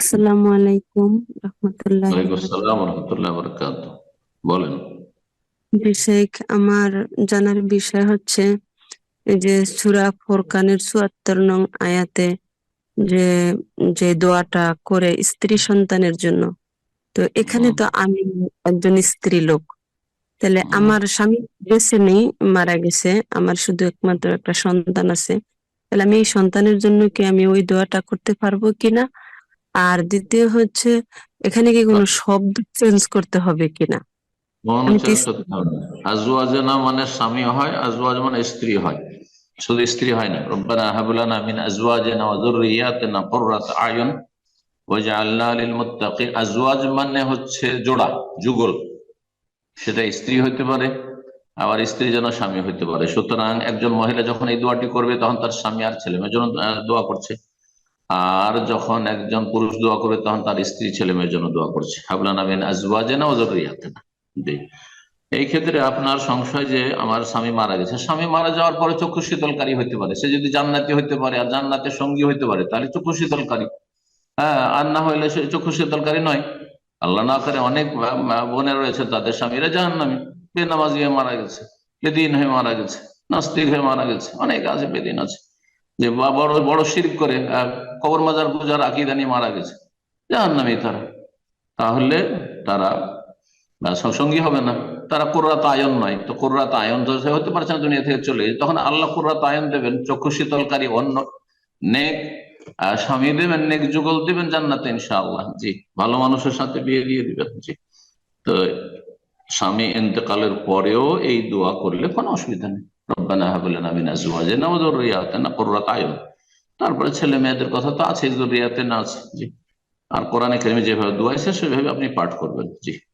আসসালামু আলাইকুম রহমতুল্লাহ রহমতুল্লাহ বরকাত বলেন। আমার জানার বিষয় হচ্ছে যে সূরা ফুরকানের চুয়াত্তর নং আয়াতে যে যে দোয়াটা করে স্ত্রী সন্তানের জন্য। তো এখানে তো আমি একজন স্ত্রী লোক। তাহলে আমার স্বামী বেঁচে নেই মারা গেছে আমার শুধু একমাত্র একটা সন্তান আছে। তাহলে আমি এই সন্তানের জন্য কি আমি ওই দোয়াটা করতে পারব কিনা? আর দ্বিতীয় হচ্ছে এখানে কি কোনো শব্দ চেঞ্জ করতে হবে কিনা না। আজওয়াজনা মানে স্বামী হয় আজওয়াজ মানে স্ত্রী হয়। শুধু স্ত্রী হয় না। রব্বানা হাবলানা মিন আজওয়াজিনা ওয়া যুররিয়াতিনা কুররাত আয়ুন ওয়াজআলনা লিল মুত্তাকিন আজওয়াজ মানে হচ্ছে জোড়া যুগল। সেটা স্ত্রী হইতে পারে আবার স্ত্রী যেন স্বামী হইতে পারে। সুতরাং একজন মহিলা যখন এই দোয়াটি করবে তখন তার স্বামী আর ছেলে মেয়ের জন্য দোয়া করছে। আর যখন একজন পুরুষ দোয়া করে, তখন তার স্ত্রী ছেলে মেয়ের জন্য দোয়া করছে। হাবলানা মিন আজওয়াজিনা জি। এই ক্ষেত্রে আপনার সংশয় যে আমার স্বামী মারা গেছে। স্বামী মারা যাওয়ার পরে চক্ষু শীতলকারী হইতে পারে। সে যদি জান্নাতি হইতে পারে, আর জান্নাতের সঙ্গী হইতে পারে, তাহলে চক্ষু শীতলকারী। হ্যাঁ আর না হইলে সে চক্ষু শীতলকারী নয়। আল্লাহ না করে অনেক বোনের রয়েছে তাদের স্বামীরা জাহান্নামী। বেনামাজি হয়ে মারা গেছে, বেদিন হয়ে মারা গেছে, নাস্তিক হয়ে মারা গেছে। অনেক আছে, বেদিন আছে। যে বড় বড় শিরক করে কবর মাজার পূজার আকিদা নিয়ে মারা গেছে। জাহান্নামী তারা। তাহলে তারা সঙ্গী হবে না। তারা কোর্রাত আয়ন নয়। তো কোর্রাত আয়ন তো হতে পারছে না দুনিয়া থেকে চলে গেছে। তখন আল্লাহ কোর্রাত আয়ন দেবেন, চক্ষু শীতলকারী অন্য নেক স্বামী দেবেন, নেক যুগল দেবেন জান্নাতে ইনশাআল্লাহ। জি, ভালো মানুষের সাথে বিয়ে দিয়ে দিবেন, জি। তো স্বামী ইন্তেকালের পরেও এই দোয়া করলে কোনো অসুবিধা নেই। রব্বানা হাবলানা মিন আজওয়াজিনা যুররিয়াতিনা তারপরে ছেলে মেয়েদের কথা তো আছে জরুরিয়াতে না আছে। জি। আর কোরআনে কারিমে যেভাবে দোয়া আছে সেভাবে আপনি পাঠ করবেন। জি।